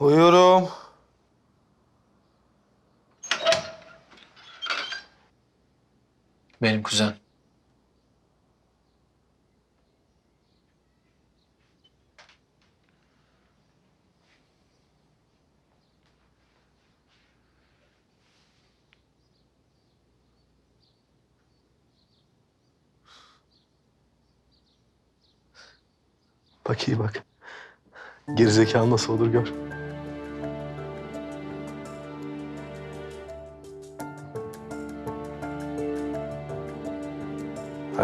Uyuyorum. Benim kuzen. Bak iyi bak. Gerizekalı nasıl olur gör.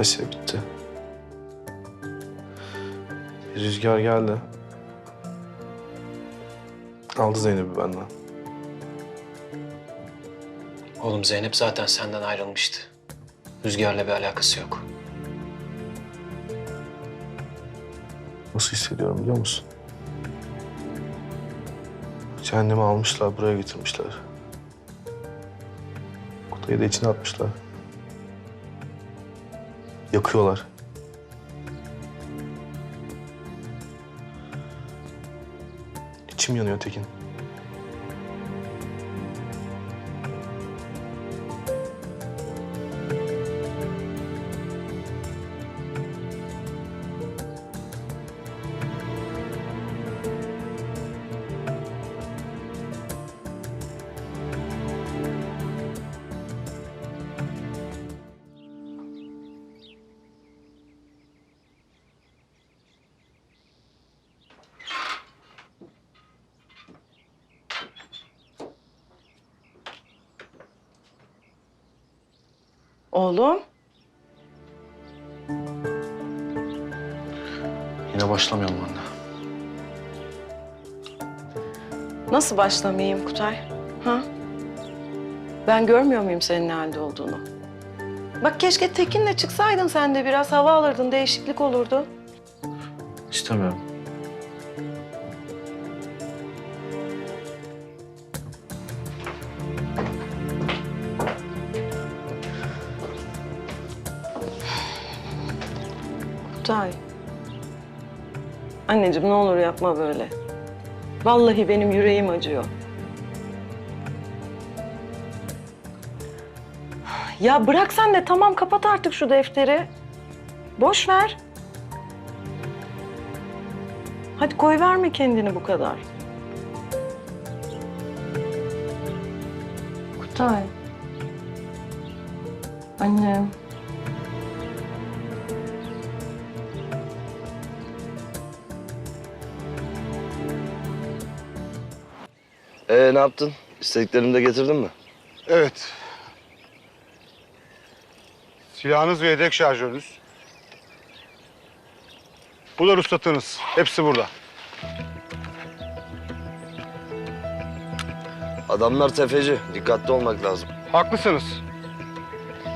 Her şey bitti. Rüzgar geldi. Aldı Zeynep'i benden. Oğlum Zeynep zaten senden ayrılmıştı. Rüzgarla bir alakası yok. Nasıl hissediyorum biliyor musun? Cehennemi almışlar, buraya getirmişler. Kutayı da içine atmışlar. Yakıyorlar. İçim yanıyor Tekin. Oğlum, Yine başlamayalım anne. nasıl başlamayayım Kutay? Ha? Ben görmüyor muyum senin ne halde olduğunu? Bak keşke Tekin'le çıksaydın sen de biraz hava alırdın, değişiklik olurdu. İstemiyorum. Kutay. Anneciğim ne olur yapma böyle. Vallahi benim yüreğim acıyor. Ya bırak sen de tamam kapat artık şu defteri. Boş ver. Hadi koy verme kendini bu kadar. Kutay. Annem. Ee ne yaptın? İstediklerimi de getirdin mi? Evet. Silahınız ve yedek şarjörünüz. Bu da ruhsatınız. Hepsi burada. Adamlar tefeci. Dikkatli olmak lazım. Haklısınız.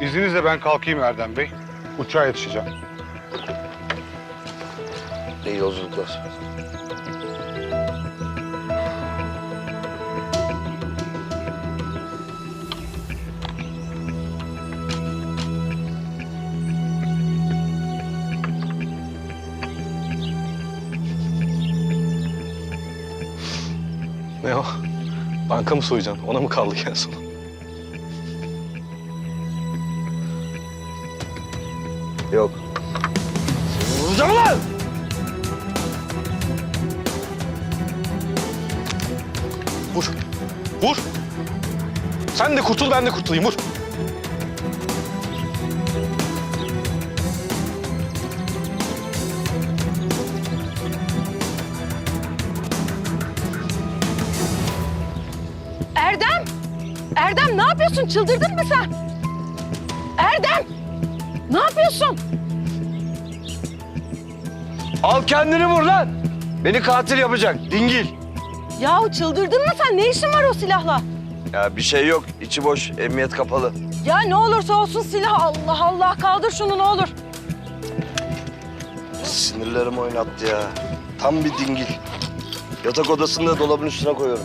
İzninizle ben kalkayım Erdem Bey. Uçağa yetişeceğim. İyi yolculuklar. Ne o? Banka mı soyacaksın? Ona mı kaldık en son? Yok. Vuracağım lan! Vur. Vur. Sen de kurtul ben de kurtulayım. Vur. Erdem ne yapıyorsun? Çıldırdın mı sen? Erdem! Ne yapıyorsun? Al kendini vur lan! Beni katil yapacak. Dingil. Yahu çıldırdın mı sen? Ne işin var o silahla? Ya bir şey yok. içi boş. Emniyet kapalı. Ya ne olursa olsun silah. Allah Allah kaldır şunu ne olur. Sinirlerim oynattı ya. Tam bir dingil. Yatak odasında dolabın üstüne koyuyorum.